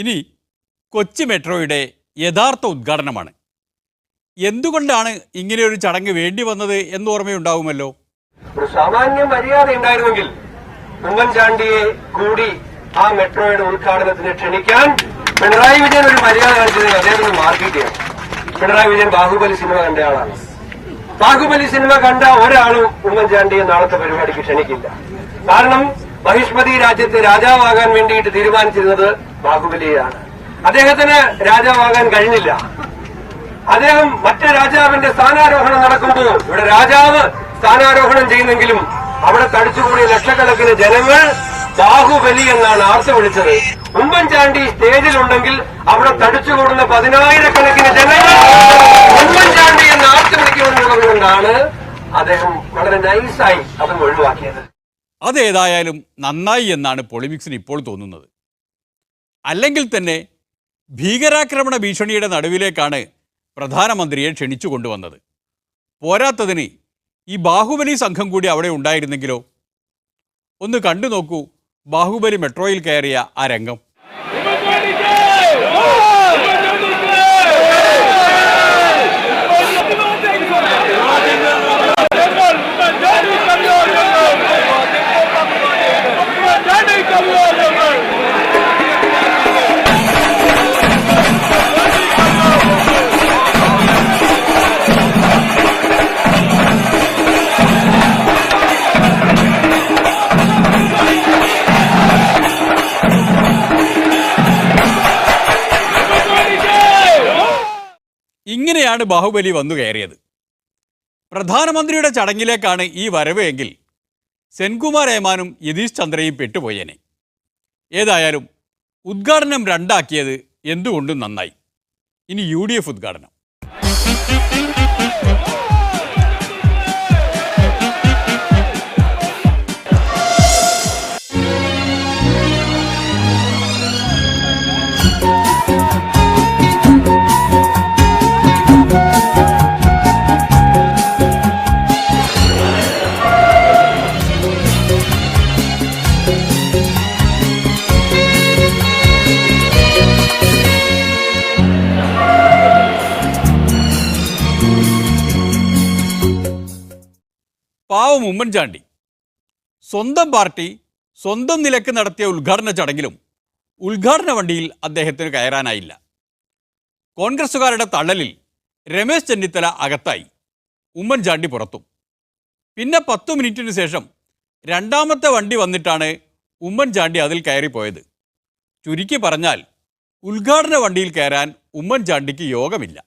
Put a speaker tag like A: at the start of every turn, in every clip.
A: ഇനി കൊച്ചി മെട്രോയുടെ യഥാർത്ഥ ഉദ്ഘാടനമാണ്. എന്തുകൊണ്ടാണ് ഇങ്ങനെ ഒരു ചടങ്ങ് വേണ്ടി വന്നത് എന്ന് ഓർമ്മയുണ്ടാവുമല്ലോ?
B: സാമാന്യ മര്യാദ ഉണ്ടായിരുന്നെങ്കിൽ ഉമ്മൻചാണ്ടിയെ കൂടി ആ മെട്രോയുടെ ഉദ്ഘാടനത്തിന് ക്ഷണിക്കാൻ പിണറായി വിജയൻ ഒരു മര്യാദ കാണിച്ചതിന് അദ്ദേഹം മാർക്കിക്കുകയാണ് പിണറായി വിജയൻ ബാഹുബലി സിനിമ കണ്ട ആളാണ്. ബാഹുബലി സിനിമ കണ്ട ഒരാളും ഉമ്മൻചാണ്ടിയെ നാളത്തെ പരിപാടിക്ക് ക്ഷണിക്കില്ല. കാരണം ബഹിഷ്മതി രാജ്യത്തെ രാജാവാകാൻ വേണ്ടിയിട്ട് തീരുമാനിച്ചിരുന്നത് ബാഹുബലിയാണ്. അദ്ദേഹത്തിന് രാജാവാകാൻ കഴിഞ്ഞില്ല. അദ്ദേഹം മറ്റു രാജാവിന്റെ സ്ഥാനാരോഹണം നടക്കുമ്പോൾ ഇവിടെ രാജാവ് സ്ഥാനാരോഹണം ചെയ്യുന്നെങ്കിലും അവിടെ തടിച്ചുകൂടിയ ലക്ഷക്കണക്കിന് ജനങ്ങൾ ബാഹുബലി എന്നാണ് ആർത്ത് വിളിച്ചത്. ഉമ്മൻചാണ്ടി സ്റ്റേജിലുണ്ടെങ്കിൽ അവിടെ തടിച്ചുകൂടുന്ന പതിനായിരക്കണക്കിന് ജനങ്ങൾ ഉമ്മൻചാണ്ടി എന്ന് ആർത്ത് വിളിക്കുന്നതുകൊണ്ടാണ് അദ്ദേഹം വളരെ നൈസായി അതും ഒഴിവാക്കിയത്.
A: അതേതായാലും നന്നായി എന്നാണ് പൊളിമിക്സിന് ഇപ്പോൾ തോന്നുന്നത്. അല്ലെങ്കിൽ തന്നെ ഭീകരാക്രമണ ഭീഷണിയുടെ നടുവിലേക്കാണ് പ്രധാനമന്ത്രിയെ ക്ഷണിച്ചു കൊണ്ടുവന്നത്. പോരാത്തതിന് ഈ ബാഹുബലി സംഘം കൂടി അവിടെ ഉണ്ടായിരുന്നെങ്കിലോ? ഒന്ന് കണ്ടു നോക്കൂ ബാഹുബലി മെട്രോയിൽ കയറിയ ആ രംഗം. ഇങ്ങനെയാണ് ബാഹുബലി വന്നു കയറിയത്. പ്രധാനമന്ത്രിയുടെ ചടങ്ങിലേക്കാണ് ഈ വരവ് എങ്കിൽ സെൻകുമാർ ഏമാനും യതീഷ് ചന്ദ്രയും പെട്ടുപോയേനെ. ഏതായാലും ഉദ്ഘാടനം രണ്ടാക്കിയത് എന്തുകൊണ്ടും നന്നായി. ഇനി യു ഡി എഫ് ഉദ്ഘാടനം. പാവം ഉമ്മൻചാണ്ടി സ്വന്തം പാർട്ടി സ്വന്തം നിലയ്ക്ക് നടത്തിയ ഉദ്ഘാടന ചടങ്ങിലും ഉദ്ഘാടന വണ്ടിയിൽ അദ്ദേഹത്തിന് കയറാനായില്ല. കോൺഗ്രസുകാരുടെ തള്ളലിൽ രമേശ് ചെന്നിത്തല അകത്തായി. ഉമ്മൻചാണ്ടി പുറത്തും. പിന്നെ പത്തു മിനിറ്റിന് ശേഷം രണ്ടാമത്തെ വണ്ടി വന്നിട്ടാണ് ഉമ്മൻചാണ്ടി അതിൽ കയറിപ്പോയത്. ചുരുക്കി പറഞ്ഞാൽ ഉദ്ഘാടന വണ്ടിയിൽ കയറാൻ ഉമ്മൻചാണ്ടിക്ക് യോഗമില്ല.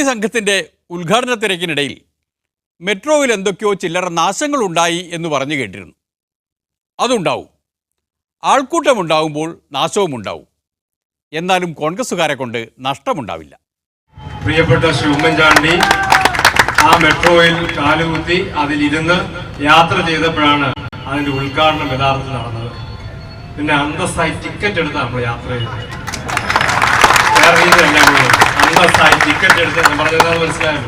A: ബാഹുബലി സംഘത്തിന്റെ ഉദ്ഘാടന തിരക്കിനിടയിൽ മെട്രോയിൽ എന്തൊക്കെയോ ചില്ലറ നാശങ്ങൾ ഉണ്ടായി എന്ന് പറഞ്ഞു കേട്ടിരുന്നു. അതുണ്ടാവും. ആൾക്കൂട്ടമുണ്ടാവുമ്പോൾ നാശവും ഉണ്ടാവും എന്നാലും കോൺഗ്രസ്സുകാരെ കൊണ്ട് നഷ്ടമുണ്ടാവില്ല.
C: പ്രിയപ്പെട്ട ശ്രീ ഉമ്മൻചാണ്ടി ആ മെട്രോയിൽ കാലുകുത്തി അതിലിരുന്ന് യാത്ര ചെയ്തപ്പോഴാണ് അതിന്റെ ഉദ്ഘാടനം യഥാർത്ഥത്തിൽ നടന്നത്. പിന്നെ അന്തസ്സായി ടിക്കറ്റ് എടുത്ത് നമ്മൾ യാത്ര ചെയ്തത്. വേറെ രീതിയല്ല ഇങ്ങനെ. അന്തസ്സായി ടിക്കറ്റ് എടുത്ത് ഞാൻ പറഞ്ഞത് മനസ്സിലായല്ലോ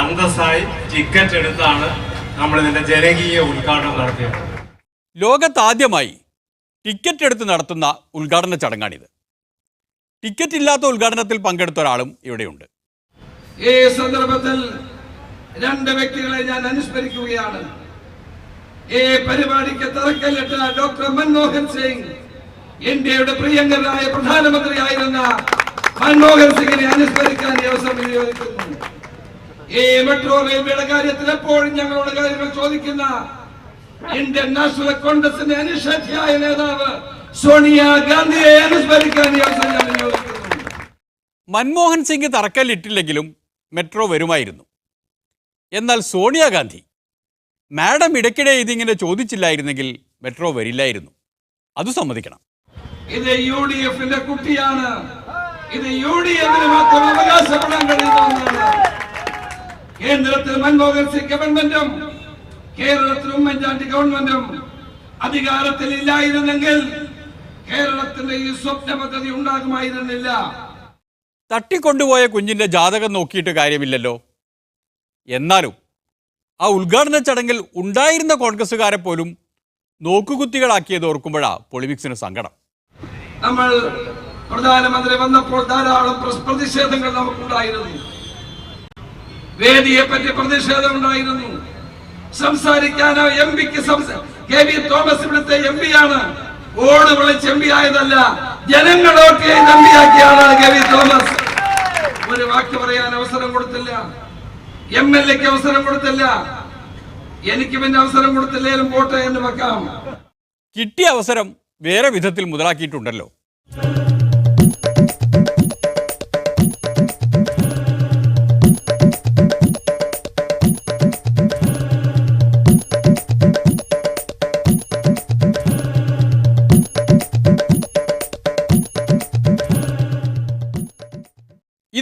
C: അന്തസ്സായി ടിക്കറ്റ് എടുത്താണ് നമ്മൾ ഇതിന്റെ ജനകീയ ഉദ്ഘാടനം നടത്തിയത്.
A: ലോകത്താദ്യമായി ടിക്കറ്റ് എടുത്ത് നടത്തുന്ന ഉദ്ഘാടന ചടങ്ങാണിത്. ടിക്കറ്റ് ഇല്ലാത്ത ഉദ്ഘാടനത്തിൽ പങ്കെടുത്ത ഒരാളും ഇവിടെയുണ്ട്.
D: ഈ സന്ദർഭത്തിൽ രണ്ട് വ്യക്തികളെ ഞാൻ അനുസ്മരിക്കുകയാണ്. ഈ പരിപാടിക്ക് തറക്കല്ലിട്ട ഡോക്ടർ മൻമോഹൻ സിംഗ് ഇന്ത്യയുടെ പ്രിയങ്കരനായ പ്രധാനമന്ത്രിയായിരുന്ന മൻമോഹൻ സിംഗിനെ അനുസ്മരിക്കാൻ ഈ അവസരം വിനിയോഗിക്കുന്നു. ഈ മെട്രോ റെയിൽവേയുടെ കാര്യത്തിൽ എപ്പോഴും ഞങ്ങളോട് കാര്യങ്ങൾ ചോദിക്കുന്ന ഇന്ത്യൻ നാഷണൽ കോൺഗ്രസിന്റെ അനിഷേധ്യായ നേതാവ് സോണിയ ഗാന്ധിയെ അനുസ്മരിക്കാൻ ഈ അവസരം ഞാൻ വിനിയോഗിക്കുന്നു.
A: മൻമോഹൻ സിംഗ് തറക്കല്ലിട്ടില്ലെങ്കിലും മെട്രോ വരുമായിരുന്നു. എന്നാൽ സോണിയാഗാന്ധി മാഡം ഇടയ്ക്കിടെ ഇതിങ്ങനെ ചോദിച്ചില്ലായിരുന്നെങ്കിൽ മെട്രോ വരില്ലായിരുന്നു. അത് സമ്മതിക്കണം.
D: ഇത് യു ഡി എഫിന്റെ കുട്ടിയാണ്. ഇത് യു ഡി എഫിന് മാത്രം അവകാശപ്പെടാൻ കഴിയുന്ന ഒന്നാണ്. കേന്ദ്രത്തിൽ മൻമോഹൻ സിംഗ് ഗവൺമെന്റും കേരളത്തിൽ ഉമ്മൻചാണ്ടി ഗവൺമെന്റും അധികാരത്തിൽ ഇല്ലായിരുന്നെങ്കിൽ കേരളത്തിന്റെ ഈ സ്വപ്ന പദ്ധതി ഉണ്ടാകുമായിരുന്നില്ല.
A: തട്ടിക്കൊണ്ടുപോയ കുഞ്ഞിന്റെ ജാതകം നോക്കിയിട്ട് കാര്യമില്ലല്ലോ. എന്നാലും ആ ഉദ്ഘാടന ചടങ്ങിൽ ഉണ്ടായിരുന്ന കോൺഗ്രസ്സുകാരെ പോലും നോക്കുകുത്തികളാക്കിയത് ഓർക്കുമ്പോഴാ പൊളിമിക്സിന് സങ്കടം.
D: നമ്മൾ പ്രധാനമന്ത്രി വന്നപ്പോൾ ധാരാളം പ്ര- പ്രതിഷേധങ്ങൾ നമുക്കുണ്ടായിരുന്നു. വേദിയെ പറ്റി പ്രതിഷേധം ഉണ്ടായിരുന്നു. സംസാരിക്കാനോ എം പിക്ക് കെ വി തോമസ് ഇവിടുത്തെ എം പി ആണ്. ഓട് വിളിച്ച് എം പി ആയതല്ല ആക്കിയ കെ വി തോമസ്. ഒരു വാക്ക് പറയാൻ അവസരം കൊടുത്തില്ല. എം എൽ എക്ക് അവസരം കൊടുത്തില്ല. എനിക്ക് പിന്നെ അവസരം കൊടുത്തില്ലേലും പോട്ടെ എന്ന് വെക്കാം.
A: കിട്ടിയ അവസരം വേറെ വിധത്തിൽ മുതലാക്കിയിട്ടുണ്ടല്ലോ.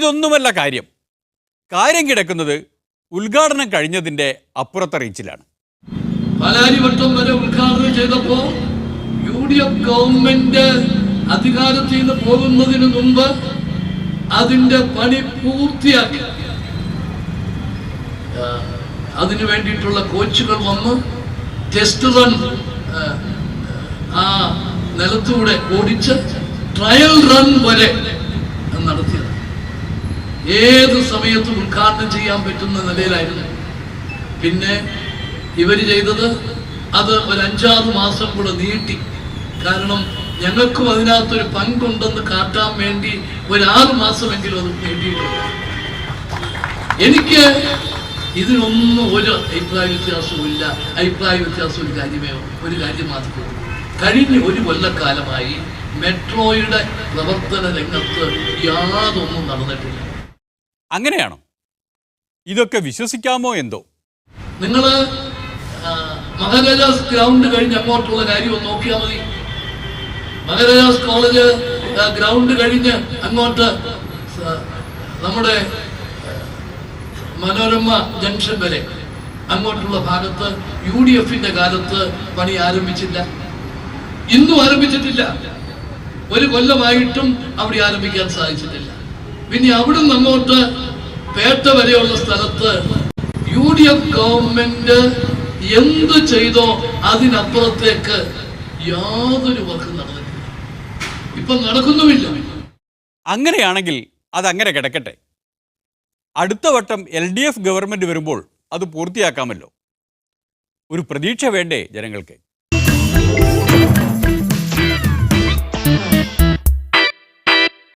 A: ഇതൊന്നുമല്ല കാര്യം കാര്യം കിടക്കുന്നത് ഉദ്ഘാടനം കഴിഞ്ഞതിന്റെ അപ്പുറത്തെ റീച്ചിലാണ്
E: പാലാരിവട്ടം വരെ ഉദ്ഘാടനം ചെയ്തപ്പോ യു ഡി എഫ് ഗവൺമെന്റ് അധികാരത്തിൽ നിന്ന് പോകുന്നതിന് മുമ്പ് അതിന്റെ പണി പൂർത്തിയാക്കി അതിനു വേണ്ടിയിട്ടുള്ള കോച്ചുകൾ വന്ന് ടെസ്റ്റ് റൺ ആ, നിലത്തൂടെ ഓടിച്ച് ട്രയൽ റൺ വരെ ഏത് സമയത്തും ഉദ്ഘാടനം ചെയ്യാൻ പറ്റുന്ന നിലയിലായിരുന്നു. പിന്നെ ഇവർ ചെയ്തത് അത് ഒരു അഞ്ചാറ് മാസം കൂടെ നീട്ടി. കാരണം ഞങ്ങൾക്കും അതിനകത്തൊരു പങ്കുണ്ടെന്ന് കാട്ടാൻ വേണ്ടി ഒരു ആറ് മാസമെങ്കിലും അത് നീട്ടിയിട്ടുണ്ട്. എനിക്ക് ഇതിനൊന്നും ഒരു അഭിപ്രായ വ്യത്യാസവും ഇല്ല അഭിപ്രായ വ്യത്യാസം ഒരു കാര്യമേ ഒരു കാര്യം മാത്രമേ. കഴിഞ്ഞ ഒരു കൊല്ലക്കാലമായി മെട്രോയുടെ പ്രവർത്തന രംഗത്ത് യാതൊന്നും നടന്നിട്ടില്ല.
A: അങ്ങനെയാണോ? ഇതൊക്കെ വിശ്വസിക്കാമോ എന്തോ?
E: നിങ്ങൾ മഹാരാജാസ് ഗ്രൗണ്ട് കഴിഞ്ഞ് അങ്ങോട്ടുള്ള കാര്യം ഒന്ന് നോക്കിയാൽ മതി. മഹാരാജാസ് കോളേജ് ഗ്രൗണ്ട് കഴിഞ്ഞ് അങ്ങോട്ട് നമ്മുടെ മനോരമ ജംഗ്ഷൻ വരെ. അങ്ങോട്ടുള്ള ഭാഗത്ത് യു ഡി എഫിന്റെ കാലത്ത് പണി ആരംഭിച്ചില്ല. ഇന്നും ആരംഭിച്ചിട്ടില്ല. ഒരു കൊല്ലമായിട്ടും അവിടെ ആരംഭിക്കാൻ സാധിച്ചിട്ടില്ല. പിന്നെ അവിടുന്ന് അങ്ങോട്ട് പേട്ട വരെയുള്ള സ്ഥലത്ത് യു ഡി എഫ് ഗവൺമെന്റ് എന്ത് ചെയ്തോ അതിനപ്പുറത്തേക്ക് യാതൊരു വർക്കും നടന്നിട്ടില്ല. ഇപ്പൊ നടക്കുന്നുമില്ല.
A: അങ്ങനെയാണെങ്കിൽ അതങ്ങനെ കിടക്കട്ടെ. അടുത്ത വട്ടം എൽ ഡി എഫ് ഗവൺമെന്റ് വരുമ്പോൾ അത് പൂർത്തിയാക്കാമല്ലോ. ഒരു പ്രതീക്ഷ വേണ്ടേ ജനങ്ങൾക്ക്?